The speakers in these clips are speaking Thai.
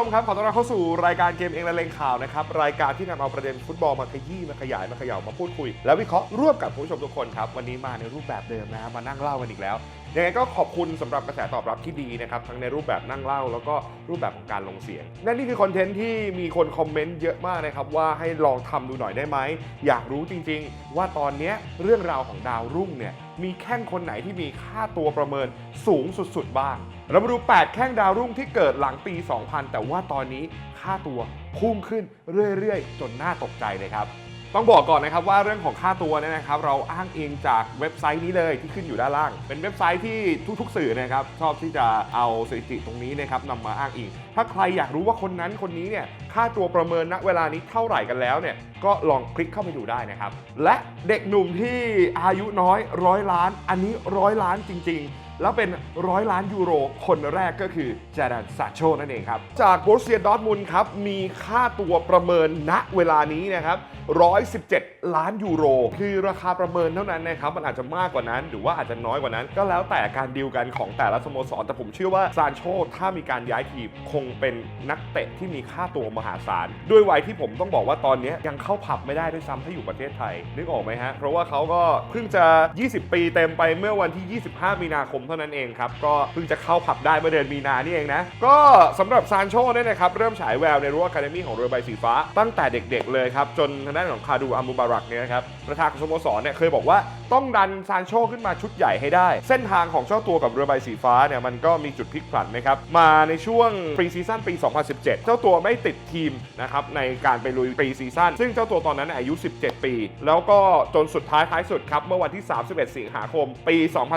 ชมครับ ขอต้อนรับเข้าสู่รายการเกมเองและเลงข่าวนะครับ รายการที่นำเอาประเด็นฟุตบอลมาขยี้มาขยายมาเขย่ามาพูดคุย และวิเคราะห์ร่วมกับผู้ชมทุกคนครับ วันนี้มาในรูปแบบเดิมนะมานั่งเล่ากันอีกแล้ว ยังไงก็ขอบคุณสำหรับกระแสตอบรับที่ดีนะครับทั้งในรูปแบบนั่งเล่า แล้วก็รูปแบบของการลงเสียงและนี่คือคอนเทนต์ที่มีคนคอมเมนต์เยอะมากนะครับว่าให้ลองทำดูหน่อยได้ไหมอยากรู้จริง ๆ ว่าตอนนี้เรื่องราวของดาวรุ่งเนี่ยมีแข้งคนไหนที่มีค่าตัวประเมินสูงสุดๆบ้าง เรามาดู 8 แข้งดาวรุ่งที่เกิดหลังปี 2000 แต่ว่าตอนนี้ค่าตัวพุ่งขึ้นเรื่อยๆ จนน่าตกใจเลยครับ ต้องบอกก่อนนะครับว่าเรื่องของค่าตัวเนี่ยนะครับ เราอ้างอิงจากเว็บไซต์นี้เลยที่ขึ้นอยู่ด้านล่าง เป็นเว็บไซต์ที่ทุกๆ สื่อนะครับชอบที่จะเอาสถิติตรงนี้นะครับนำมาอ้างอิง ถ้าใครอยากรู้ว่าคนนั้นคนนี้เนี่ยค่าตัวประเมินณเวลานี้เท่าไหร่กันแล้วเนี่ยก็ลองคลิกเข้าไปดูได้นะครับ และเด็กหนุ่มที่อายุน้อยร้อยล้าน อันนี้ร้อยล้านจริง ๆ แล้วเป็นร้อยล้านยูโรคนแรกก็คือจารันซาโชนั่นเองครับ จากโบรเซียดอทมุนครับ มีค่าตัวประเมินณเวลานี้นะครับ 117 ล้านยูโร คือราคาประเมินเท่านั้นนะครับ มันอาจจะมากกว่านั้น หรือว่าอาจจะน้อยกว่านั้น ก็แล้วแต่การดีลกันของแต่ละสโมสร แต่ผมเชื่อว่าซานโชถ้ามีการย้ายทีมคงเป็นนักเตะที่มีค่าตัวมหาศาล ด้วยวัยที่ผมต้องบอกว่าตอนนี้ยังเข้าผับไม่ได้ด้วยซ้ำถ้าอยู่ประเทศไทยนึกออกไหมฮะเพราะว่าเขาก็เพิ่งจะ 20 ปีเต็มไปเมื่อวันที่ 25 มีนาคมเท่านั้นเองครับ ก็เพิ่งจะเข้าผับได้เมื่อเดือนมีนานี่เองนะ ก็สำหรับซานโชเนี่ยนะครับเริ่มฉายแววในรั้วอะคาเดมี่ของเรือใบสีฟ้าตั้งแต่เด็กๆเลยครับ จนทางด้านของคาดูอามูบารักเนี่ยนะครับประธานสโมสรเนี่ยเคยบอกว่าต้องดันซานโชขึ้นมาชุดใหญ่ให้ได้ เส้นทางของเจ้าตัวกับเรือใบสีฟ้าเนี่ยมันก็มีจุดพลิกผันนะครับมาในช่วงปรีซีซั่นปี 2017 เจ้าตัวไม่ติดทีมนะครับในการไปลุยปรีซีซั่นซึ่งเจ้าตัวตอนนั้นอายุ 17 ปี แล้วก็จนสุดท้ายท้ายสุดครับเมื่อวันที่ 31 สิงหาคม ปี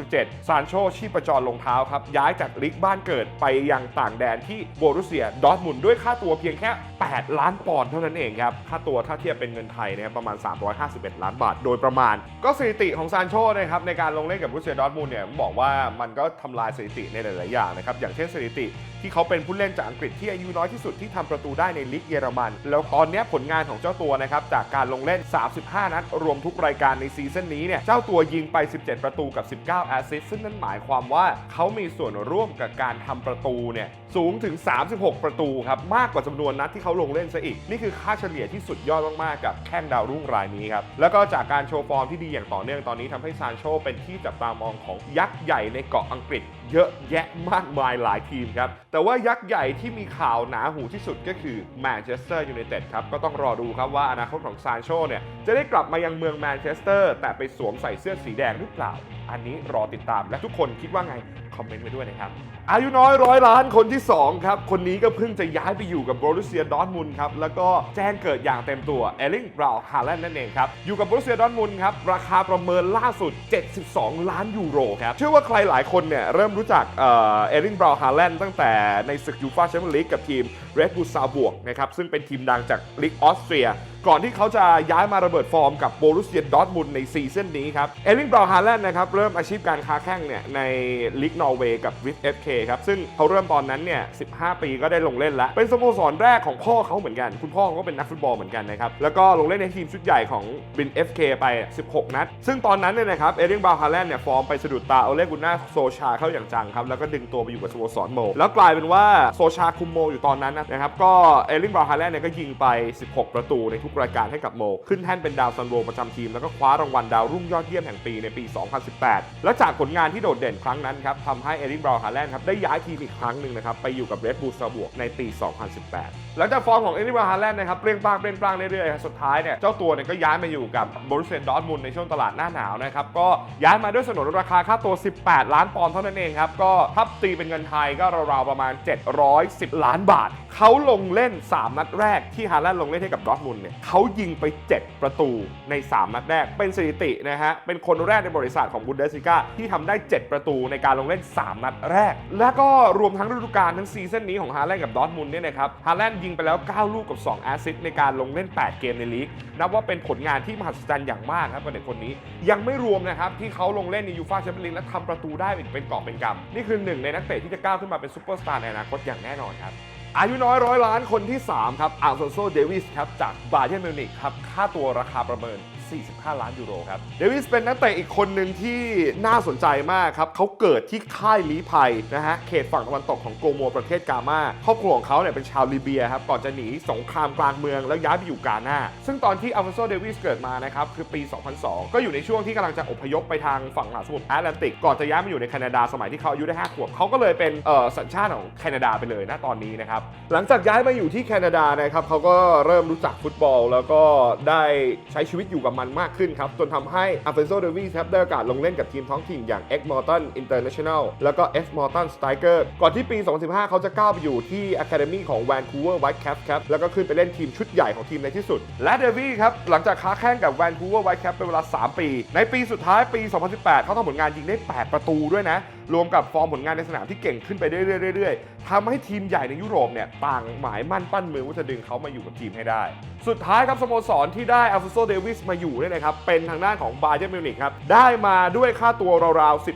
2017 ซานโชชีพจรลงเท้าครับ ย้ายจากลิกบ้านเกิดไปยังต่างแดนที่โบรุเซียดอร์ทมุนด้วยค่าตัวเพียงแค่ 8 ล้านปอนด์เท่านั้นเองครับ ค่าตัวถ้าเทียบเป็นเงินไทยนะครประมาณ 351 ล้านบาทโดยประมาณ ก็สถิติของซานโชนะครับในการลงเล่นกับโบรุเซียดอร์ทมุนเนี่ยบอกว่ามันก็ทำลายสถิติในหลาย ๆ อย่างนะครับอย่างเช่นสถิติ ที่เขาเป็นผู้เล่นจากอังกฤษที่อายุน้อยที่สุดที่ทำประตูได้ในลีกเยอรมัน แล้วตอนนี้ผลงานของเจ้าตัวนะครับจากการลงเล่น 35 นัดรวมทุกรายการในซีซั่นนี้เนี่ยเจ้าตัวยิงไป 17 ประตูกับ 19 แอสซิสต์ซึ่งนั่นหมายความว่าเขามีส่วนร่วมกับการทำประตูเนี่ยสูงถึง 36 ประตูครับมากกว่าจำนวนนัดที่เขาลงเล่นซะอีก นี่คือค่าเฉลี่ยที่สุดยอดมากๆกับแข้งดาวรุ่งรายนี้ครับแล้วก็จากการโชว์ฟอร์มที่ดีอย่างต่อเนื่องตอนนี้ทำให้ซานโชเป็นที่จับตามองของยักษ์ใหญ่ในเกาะอังกฤษเยอะแยะมากมายหลายทีมครับ แต่ว่ายักษ์ใหญ่ที่มีข่าวหนาหูที่สุดก็คือแมนเชสเตอร์ยูไนเต็ดครับ ก็ต้องรอดูครับว่าอนาคตของซานโชเนี่ย จะได้กลับมายังเมืองแมนเชสเตอร์ แต่ไปสวมใส่เสื้อสีแดงหรือเปล่า อันนี้รอติดตามและทุกคนคิดว่าไง คอมเมนต์ไว้ด้วยนะครับ อายุน้อยร้อยล้านคนที่ 2 ครับ คนนี้ก็เพิ่งจะย้ายไปอยู่กับโบรุเซียดอร์ทมุนครับ แล้วก็แจ้งเกิดอย่างเต็มตัวเอลิงบราวฮาแลนด์นั่นเองครับ อยู่กับโบรุเซียดอร์ทมุนครับ ราคาประเมินล่าสุด 72 ล้านยูโรครับ เชื่อว่าใครหลายคนเนี่ยเริ่มรู้จักเอลิงบราวฮาแลนด์ตั้งแต่ในศึกยูฟ่าแชมเปี้ยนลีกกับทีมเรดบูลซาบวกนะครับซึ่งเป็นทีมดังจากลีกออสเตรียก่อนที่เขาจะย้ายมาระเบิดฟอร์มกับโบรุเซียดอร์ทมุนในซีซั่นนี้ครับเอลิงบราวฮาแลนด์นะครับเริ่มอาชีพการค้าแข่งเนี่ยในลีกนอร์เวย์กับวิฟเอฟเคครับ ซึ่งเขาเริ่มตอนนั้นเนี่ย 15 ปีก็ได้ลงเล่นแล้ว เป็นสโมสรแรกของพ่อเขาเหมือนกัน คุณพ่อเขาก็เป็นนักฟุตบอลเหมือนกันนะครับ แล้วก็ลงเล่นในทีมชุดใหญ่ของบิน FK ไป 16 นัด ซึ่งตอนนั้นเนี่ยนะครับ เอลิงบราฮาแลนด์เนี่ยฟอร์มไปสะดุดตาโอเลกุน่าโซชาเข้าอย่างจังครับ แล้วก็ดึงตัวไปอยู่กับสโมสรโม แล้วกลายเป็นว่าโซชาคุมโมอยู่ตอนนั้นนะครับ ก็เอลิงบราฮาแลนด์เนี่ยก็ยิงไป 16 ประตูในทุกรายการให้กับโม ขึ้นแท่นเป็นดาวซันโวประจำทีม แล้วก็คว้ารางวัลดาวรุ่งยอดเยี่ยมแห่งปีในปี 2018 และจากผลงานที่โดดเด่นครั้งนั้นครับทำให้เอลิงบราวฮาแลนด์ครับได้ย้ายทีมอีกครั้งหนึ่งนะครับไปอยู่กับเรดบูลซาบวกในปี 2018 หลังจากฟอร์มของเอลิงบราวฮาแลนด์นะครับเปรี้ยงปร้างเปรี้ยงปร้างเรื่อยๆครับสุดท้ายเนี่ยเจ้าตัวเนี่ยก็ย้ายมาอยู่กับบรุเซียดอทมุนในช่วงตลาดหน้าหนาวนะครับก็ย้ายมาด้วยสนนราคาค่าตัว 18 ล้านปอนด์เท่านั้นเองครับก็ถ้าตีเป็นเงินไทยก็ราวๆประมาณ 710 ล้านบาทเขาลงเล่น 3 นัดแรกที่ฮาแลนด์ลงเล่นให้กับดอทมุนเนี่ยเขายิงไป 7 ประตูใน 3 นัดแรกเป็นสถิตินะฮะเป็นคนแรกในบริษัทของบุนเดสิก้าที่ทำได้ 7 ประตูในการลงเล่น3 นัดแรก แล้วก็รวมทั้งฤดูกาลทั้งซีซั่นนี้ของฮาแลนด์กับดอทมุนเนี่ยนะครับฮาแลนด์ยิงไปแล้ว 9 ลูกกับ 2 แอสซิสต์ในการลงเล่น 8 เกมในลีก นับว่าเป็นผลงานที่มหัศจรรย์อย่างมากครับกับเด็กคนนี้ ยังไม่รวมนะครับที่เขาลงเล่นในยูฟ่าแชมเปี้ยนลีกและทำประตูได้อีกเป็นกอบเป็นกำนี่คือหนึ่งในนักเตะที่จะก้าวขึ้นมาเป็นซูเปอร์สตาร์ในอนาคตอย่างแน่นอนครับอายุน้อยร้อยล้านคนที่ 3 ครับอัลโซโซเดวิสครับจากบาเยิร์นมิวนิกครับค่าตัวราคาประเมิน 45 ล้านยูโรครับ เดวิสเป็นนักเตะอีกคนหนึ่งที่น่าสนใจมากครับเขาเกิดที่ค่ายลีภัยนะฮะ เขตฝั่งตะวันตกของโกโมประเทศกามาครอบครัวของเขาเนี่ยเป็นชาวลิเบียครับ ก่อนจะหนีสงครามกลางเมืองแล้วย้ายไปอยู่กาหน้า ซึ่งตอนที่อัลฟอนโซเดวิสเกิดมานะครับ คือปี 2002 ก็อยู่ในช่วงที่กำลังจะอพยพไปทางฝั่งมหาสมุทรแอตแลนติก ก่อนจะย้ายมาอยู่ในแคนาดาสมัยที่เขาอายุได้5ขวบเขาก็เลยเป็นสัญชาติของแคนาดาไปเลยนะตอนนี้นะครับหลังจากย้ายมาอยู่ที่แคนาดานะครับเขาก็เริ่มรู้จักฟุตบอล แล้วก็ได้ใช้ชีวิตอยู่กับมันมากขึ้นครับ จนทำให้อัลเฟนโซเดวิสครับได้โอกาสลงเล่นกับทีมท้องถิ่นอย่าง X Morton International แนลแล้วก็ F Morton Striker ก่อนที่ปี 2015 เขาจะก้าวไปอยู่ที่ Academy ของ Vancouver Whitecaps ครับแล้วก็ขึ้นไปเล่นทีมชุดใหญ่ของทีมในที่สุด และเดวีครับหลังจากค้าแข่งกับ Vancouver Whitecaps เป็นเวลา 3 ปี ในปีสุดท้ายปี 2018 เขาทำผลงานยิงได้ 8 ประตูด้วยนะรวมกับฟอร์มผลงานในสนามที่เก่งขึ้นไปเรื่อยๆทำให้ทีมใหญ่ในยุโรปเนี่ยต่างหมายมั่นปั้นมือว่าจะดึงเขามาอยู่กับทีมให้ได้ สุดท้ายครับสโมสรที่ได้อัลฟโซเดวิสมาอยู่เนี่ยนะครับเป็นทางด้านของบาเ e ร์มิวนิกครับได้มาด้วยค่าตัวราวๆ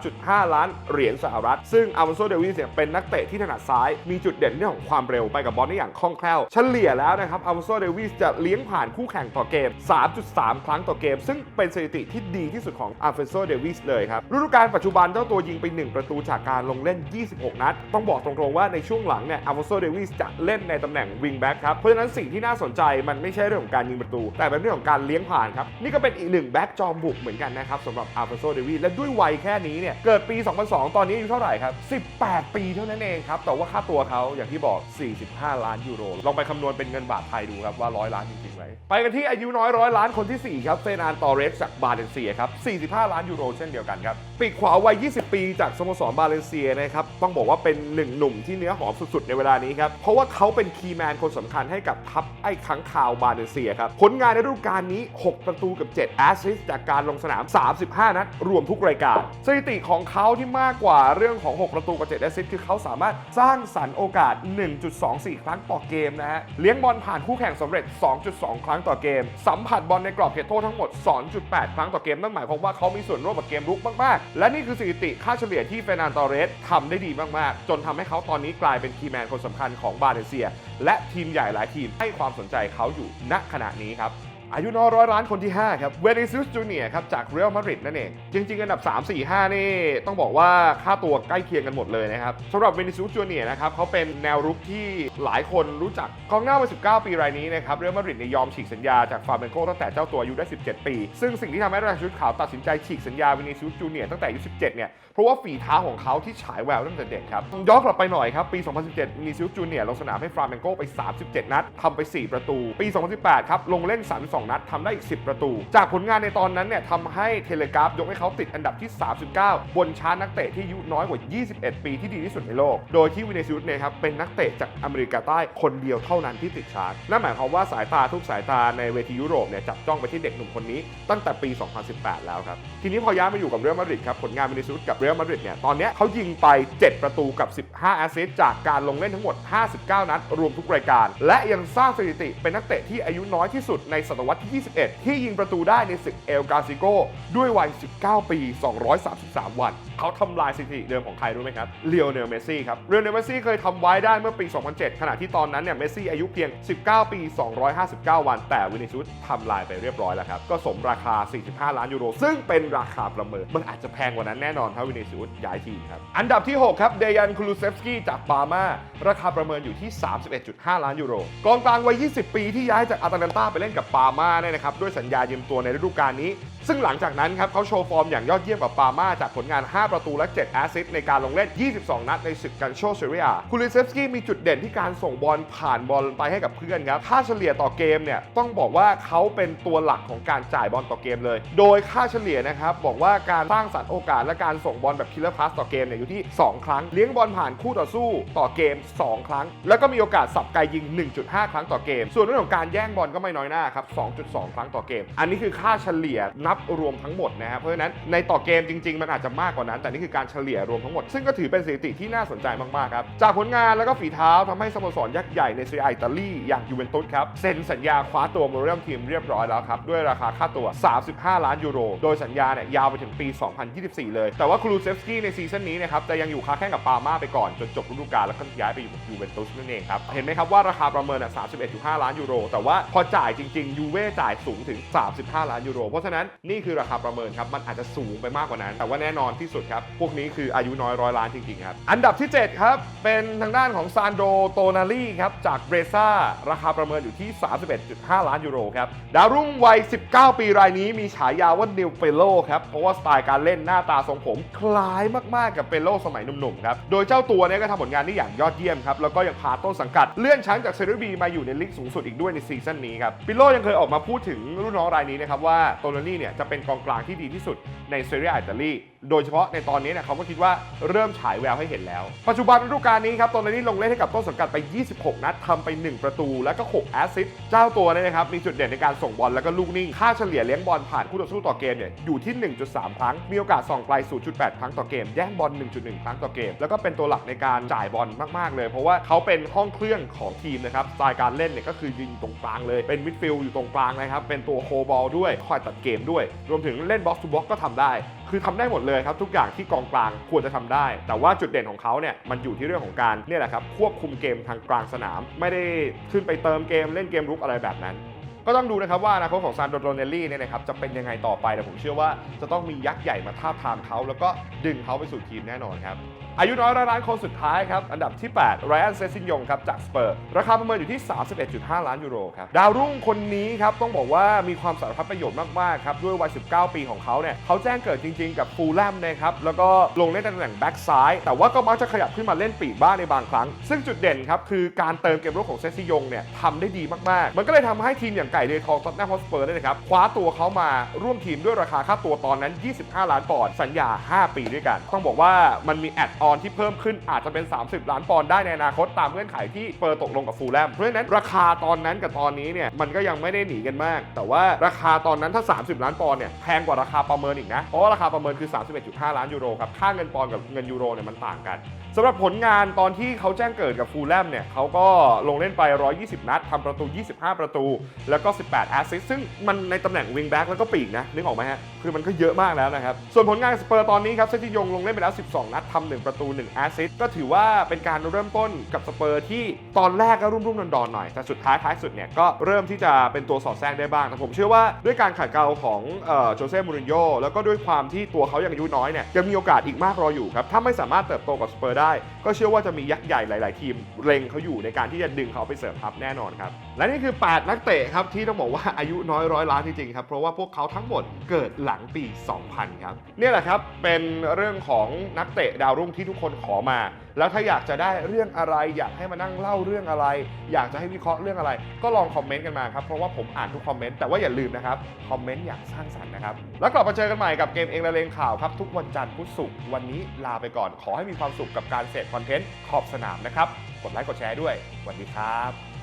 13.5 ล้านเหรียญสหรัฐ ซึ่งอัลฟโซเดวิสเนี่ยเป็นนักเตะที่ถนัดซ้ายมีจุดเด่นเรื่องของความเร็วไปกับบอลได้อย่างคล่องแคล่ว เฉลี่ยแล้วนะครับอัลฟโซเดวิสจะเลี้ยงผ่านคู่แข่งต่อเกม 3.3 ครั้งต่อเกม ซึ่งเป็นสถิติที่ดีที่สุดของอัลฟโซเดวิสเลยครับฤดูกาลปัจจุบันเจ้าตัวยิงไป 1 ประตูจากการลงเล่น 26 นัด ต้องบอกตรงๆว่าในช่วงหลังเนี่ยอัลฟ n โซเดวิสจะเล่นในตำแหน่งวิงแบ็กครับ เพราะฉะนั้นสิ่งที่น่าสนใจมันไม่ใช่เรื่องของการยิงประตู แต่เป็นเรื่องของการเลี้ยงผ่านครับ นี่ก็เป็นอีกหนึ่งแบ็กจอมบุกเหมือนกันนะครับสำหรับอัลฟ n โซเดวิสและด้วยวัยแค่นี้เนี่ยเกิดปี 2002 ตอนนี้อายุเท่าไหร่ครับ 18 ปีเท่านั้นเองครับแต่ว่าค่าตัวเขาอย่างที่บอก 45 ล้านยูโรลองไปคำนวณเป็นเงินบาทไทยดูครับว่า100ล้านจริงๆไหมไปกันที่อายุน้อยร้อยล้านคนที่4ครับเฟนานตอเรสจากบาเลนเซียครับ45 ล้านยูโรเช่นเดียวกันครับปีกขวาวัย 20 ปีจากสโมสรบาเลนเซียนะครับต้องบอกว่าเป็นหนึ่งหนุ่มที่เนื้อหอมสุดๆ ในเวลานี้ครับ เพราะว่าเขาเป็นคีย์แมนคนสำคัญให้กับทัพไอ้ค้างคาวบาเลนเซียครับ ผลงานในฤดูกาลนี้ 6 ประตูกับ 7 แอสซิสต์จากการลงสนาม 35 นัด รวมทุกรายการ สถิติของเขาที่มากกว่าเรื่องของ 6 ประตูกับ 7 แอสซิสต์คือเขาสามารถสร้างสรรค์โอกาส 1.24 ครั้งต่อเกมนะฮะเลี้ยงบอลผ่านคู่แข่งสำเร็จ 2.2 ครั้งต่อเกม สัมผัสบอลในกรอบเขตโทษทั้งหมด 2.8 ครั้งต่อเกมนั่นหมายความว่าเขามีส่วนร่วมกับเกมรุกมากๆ และนี่คือสถิติค่าเฉลี่ยที่เฟรนันตอเรสทำได้ดีมาก ๆ จนทำให้เขาตอนนี้กลายเป็นคีย์แมนคนสำคัญของบาเลเซีย และทีมใหญ่หลายทีมให้ความสนใจเขาอยู่ณขณะนี้ครับอายุน้อยร้อยล้านคนที่ 5 ครับ เวนิซิอุสจูเนียครับ จากเรอัลมาดริดนั่นเอง จริง ๆ อันดับ 3 4 5 นี่ ต้องบอกว่าค่าตัวใกล้เคียงกันหมดเลยนะครับสำหรับเวนิซิอุสจูเนียนะครับเขาเป็นแนวรุกที่หลายคนรู้จักกองหน้าวัย19 ปีรายนี้นะครับ เรอัลมาดริดเนี่ยยอมฉีกสัญญาจากฟาเบนโกตั้งแต่เจ้าตัวอายุได้ 17 ปี ซึ่งสิ่งที่ทำให้ราชชุดขาวตัดสินใจฉีกสัญญาเวนิซิอุสจูเนียตั้งแต่อายุ 17 เนี่ย เพราะว่าฝีเท้าของเขาที่ฉายแววตั้งแต่เด็กครับย้อนกลับไปหน่อยครับ ปี 2017 มีซิลจูเนียร์ลงสนามให้ฟราเมนโกไป 37 นัดทำไป 4 ประตู ปี 2018 ครับ ลงเล่น 32 นัดทำได้อีก 10 ประตู จากผลงานในตอนนั้นเนี่ยทำให้เทเลกราฟยกให้เขาติดอันดับที่ 39 บนชาร์ตนักเตะที่อายุน้อยกว่า 21 ปีที่ดีที่สุดในโลก โดยที่วินิซิอุสเนี่ยครับเป็นนักเตะจากอเมริกาใต้คนเดียวเท่านั้นที่ติดชาร์ตนั่นหมายความว่าสายตาทุกสายตาในเวทียุโรปเนี่ยจับจ้องไปที่เด็กหนุ่มคนนี้ตั้งแต่ปี 2018 แล้วครับทีนี้พอย้ายมาอยู่กับเรอัลมาดริดครับผลงานวินิซิอุสกับเรอัลมาดริดเนี่ยตอนนี้เขายิงไป 7 ประตูกับ 15 แอสซิสต์จากการลงเล่นทั้งหมด 59 นัด รวมทุกรายการ และยังสร้างสถิติเป็นนักเตะที่อายุน้อยที่สุดในศตวรรษที่ 21 ที่ยิงประตูได้ในศึกเอลกาซิโกด้วยวัย 19 ปี 233 วัน เขาทำลายสถิติเดิมของใครรู้ไหมครับเลียวเนลเมสซี่ครับเลียวเนลเมสซี่เคยทำไว้ได้เมื่อปี 2007 ขณะที่ตอนนั้นเนี่ยเมสซี่อายุเพียง 19 ปี 259 วัน แต่วินิซุสทำลายไปเรียบร้อยแล้วครับก็สมราคา 45 ล้านยูโร ซึ่งเป็นราคาประเมินมันอาจจะแพงกว่านั้นแน่นอนถ้าวินิซุสย้ายทีมครับ อันดับที่ 6 ครับ เดยันคูลูเซฟสกี้จากปาร์มา ราคาประเมินอยู่ที่ 31.5 ล้านยูโร กองกลางวัย 20 ปีที่ย้ายจากอาตาลันตาไปเล่นกับปาร์มาเนี่ยนะครับด้วยสัญญายืมตัวในฤดูกาลนี้ ซึ่งหลังจากนั้นครับเขาโชว์ฟอร์มอย่างยอดเยี่ยมกับปาร์มาจากผลงาน 5 ประตูและ 7 แอสซิสต์ในการลงเล่น 22 นัดในศึกกันโชเซเรียคูลิเซฟสกี้มีจุดเด่นที่การส่งบอลผ่านบอลไปให้กับเพื่อนครับ ค่าเฉลี่ยต่อเกมเนี่ยต้องบอกว่าเขาเป็นตัวหลักของการจ่ายบอลต่อเกมเลย โดยค่าเฉลี่ยนะครับบอกว่าการสร้างสรรค์โอกาสและการส่งบอลแบบคิลเลอร์พาสต่อเกมเนี่ยอยู่ที่ 2 ครั้ง เลี้ยงบอลผ่านคู่ต่อสู้ต่อเกม 2 ครั้ง แล้วก็มีโอกาสสับไกยิง 1.5 ครั้งต่อเกม ส่วนเรื่องของการแย่งบอลก็ไม่น้อยหน้าครับ 2.2 ครั้งต่อเกม อันนี้คือค่าเฉลี่ยนับบรวมทั้งหมดนะครับเพราะฉะนั้นในต่อเกมจริง ๆ มันอาจจะมากกว่านั้น แต่นี่คือการเฉลี่ยรวมทั้งหมด ซึ่งก็ถือเป็นสถิติที่น่าสนใจมากๆครับจากผลงานแล้วก็ฝีเท้าทำให้สโมสรยักษ์ใหญ่ในซีอิตาลีอย่างยูเวนตุสครับเซ็นสัญญาคว้าตัวโมเรียมทีมเรียบร้อยแล้วครับด้วยราคาค่าตัว 35 ล้านยูโร โดยสัญญาเนี่ยยาวไปถึงปี 2024 เลย แต่ว่าครูเซฟสกี้ในซีซั่นนี้นะครับจะยังอยู่ค้าแข่งกับปาร์มาไปก่อนจนจบฤดูกาลแล้วก็ย้ายไปอยู่กับยูเวนตุสนั่นเองครับเห็นไหมครับว่าราคาประเมินอะ31.5 ล้านยูโร แต่ว่าพอจ่ายจริงๆยูเว่จ่ายสูงถึง 35 ล้านยูโร เพราะฉะนั้นนี่คือราคาประเมินครับมันอาจจะสูงไปมากกว่านั้น แต่ว่าแน่นอนที่สุดครับ พวกนี้คืออายุน้อยร้อยล้านจริงๆครับ อันดับที่ 7 ครับ เป็นทางด้านของซานโดโตนาลีครับ จากเบรซ่า ราคาประเมินอยู่ที่ 31.5 ล้านยูโรครับ ดาวรุ่งวัย 19 ปีรายนี้มีฉายาว่านิวเปโลครับ เพราะว่าสไตล์การเล่นหน้าตาทรงผม คล้ายมากๆกับเปโลสมัยหนุ่มๆครับ โดยเจ้าตัวเนี่ยก็ทำผลงานได้อย่างยอดเยี่ยมครับ แล้วก็ยังพาต้นสังกัดเลื่อนชั้นจากเซเรียบีมาอยู่ในลีกสูงสุดอีกด้วยในซีซั่นนี้ครับปิโลยังเคยออกมาพูดถึงรุ่นน้องรายนี้นะครับว่าโตนาลีเนี่ยจะเป็นกองกลางที่ดีที่สุดในเซเรียอิตาลี โดยเฉพาะในตอนนี้เนี่ยเขาก็คิดว่าเริ่มฉายแววให้เห็นแล้ว ปัจจุบันฤดูกาลนี้ครับโตนาลีลงเล่นให้กับต้นสังกัดไป 26 นัดทำไป 1 ประตู แล้วก็ 6 แอสซิสต์เจ้าตัวเนี่ยนะครับมีจุดเด่นในการส่งบอลแล้วก็ลูกนิ่ง ค่าเฉลี่ยเลี้ยงบอลผ่านคู่ต่อสู้ต่อเกมเนี่ยอยู่ที่ 1.3 ครั้ง มีโอกาสส่องไกล 0.8 ครั้งต่อเกม แย่งบอล 1.1 ครั้งต่อเกม แล้วก็เป็นตัวหลักในการจ่ายบอลมากๆ เลย เพราะว่าเขาเป็นห้องเครื่องของทีมนะครับสไตล์การเล่นเนี่ยก็คือยิงตรงกลางเลย เป็นมิดฟิลด์อยู่ตรงกลางนะครับ เป็นตัวโคบอลด้วย คอยตัดเกมด้วย รวมถึงเล่นบ็อกซ์ทูบ็อกก็ทำได้ คือทำได้หมดเลยครับ ทุกอย่างที่กองกลางควรจะทำได้ แต่ว่าจุดเด่นของเขาเนี่ยมันอยู่ที่เรื่องของการเนี่ยแหละครับควบคุมเกมทางกลางสนาม ไม่ได้ขึ้นไปเติมเกมเล่นเกมรุกอะไรแบบนั้นก็ต้องดูนะครับว่าอนาคตของซานโดโรเนลลี่เนี่ยนะครับจะเป็นยังไงต่อไปแต่ผมเชื่อว่าจะต้องมียักษ์ใหญ่มาท้าทามเขาแล้วก็ดึงเขาไปสู่ทีมแน่นอนครับ อายุน้อยร้อยล้านคนสุดท้ายครับ อันดับที่ 8 ไรอันเซซินยงครับจากสเปอร์ ราคาประเมินอยู่ที่ 31.5 ล้านยูโรครับ ดาวรุ่งคนนี้ครับ ต้องบอกว่ามีความสารพัดประโยชน์มาก ๆ ครับ ด้วยวัย 19 ปีของเขาเนี่ยเขาแจ้งเกิดจริง ๆ กับฟูลแลมนะครับ แล้วก็ลงเล่นตำแหน่งแบ็กซ้าย แต่ว่าก็มักจะขยับขึ้นมาเล่นปีกบ้างในบางครั้ง ซึ่งจุดเด่นครับคือการเติมเกมรุกของเซซิยงเนี่ยทำได้ดีมาก ๆ มันก็เลยทำให้ทีมอย่างไก่เดทองท็อตแนมฮอสเปอร์เนี่ยนะครับคว้าตัวเขามาร่วมทีมด้วยราคาค่าตัวตอนนั้น 25 ล้านปอนด์สัญญา 5 ปีด้วยกัน ต้องบอกว่ามันมีแอดออนที่เพิ่มขึ้นอาจจะเป็น 30 ล้านปอนด์ได้ในอนาคตตามเงื่อนไขที่เปอร์ตกลงกับฟูลแลมเพราะฉะนั้นราคาตอนนั้นกับตอนนี้เนี่ยมันก็ยังไม่ได้หนีกันมาก แต่ว่าราคาตอนนั้นถ้า 30 ล้านปอนด์เนี่ยแพงกว่าราคาประเมินอีกนะเพราะว่าราคาประเมินคือ 31.5 ล้านยูโรครับค่าเงินปอนด์กับเงินยูโรเนี่ยมันต่างกันสำหรับผลงานตอนที่เขาแจ้งเกิดกับฟูลแลมเนี่ยเขาก็ลงเล่นไป 120 นัดทำประตู 25 ประตู แล้วก็ 18 แอสซิสต์ซึ่งมันในตำแหน่งวิงแบ็กแล้วก็ปีกนะนึกออกไหมฮะคือมันก็เยอะมากแล้วนะครับส่วนผลงานสเปอร์ตอนนี้ครับเซติยงลงเล่นไปแล้ว 12 นัดทำ1ประตู 1 แอสซิสต์ก็ถือว่าเป็นการเริ่มต้นกับสเปอร์ที่ตอนแรกก็รุ่มรุ่มดอนๆหน่อย แต่สุดท้ายท้ายสุดเนี่ยก็เริ่มที่จะเป็นตัวสอดแทรกได้บ้างแต่ผมเชื่อว่าด้วยการขัดเกลาของโจเซ่มูรินโญ่แล้วก็ด้วยความที่ตัวเขายังอายุน้อยเนี่ยยังมีโอกาสอีกมากรออยู่ครับถ้าไม่สามารถเติบโตกับสเปอร์ได้ ก็เชื่อว่าจะมียักษ์ใหญ่หลาย ๆ ทีมเล็งเขาอยู่ในการที่จะดึงเขาไปเสริมทัพแน่นอนครับและนี่คือ 8 นักเตะครับที่ต้องบอกว่าอายุน้อยร้อยล้านจริง ๆ ครับ เพราะว่าพวกเขาทั้งหมดเกิดหลังปี 2000 ครับนี่แหละครับเป็นเรื่องของนักเตะดาวรุ่งที่ทุกคนขอมา แล้วถ้าอยากจะได้เรื่องอะไร อยากให้มานั่งเล่าเรื่องอะไร อยากจะให้วิเคราะห์เรื่องอะไร ก็ลองคอมเมนต์กันมาครับ เพราะว่าผมอ่านทุกคอมเมนต์แต่ว่าอย่าลืมนะครับคอมเมนต์อย่างสร้างสรรค์นะครับ แล้วกลับมาเจอกันใหม่กับเกมเองละเลงข่าวครับทุกวันจันทร์พุธศุกร์วันนี้ลาไปก่อน ขอให้มีความสุขกับการเสพคอนเทนต์ขอบสนามนะครับกดไลค์กดแชร์ด้วยสวัสดีครับ